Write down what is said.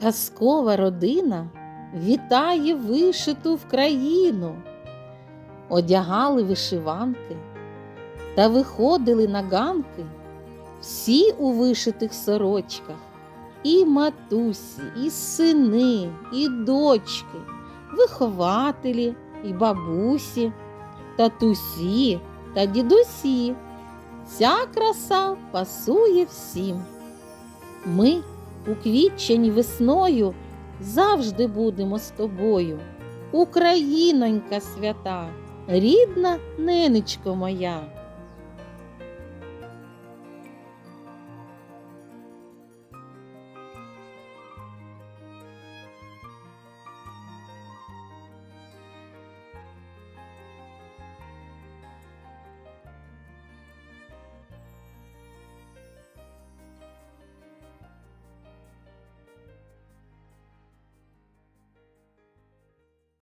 Казкова родина вітає вишиту в країну, одягали вишиванки та виходили на ганки всі у вишитих сорочках, і матусі, і сини, і дочки, вихователі, і бабусі, татусі та дідусі. Ця краса пасує всім. Ми, уквітчені весною, завжди будемо з тобою. Українонька свята, рідна ненечко моя.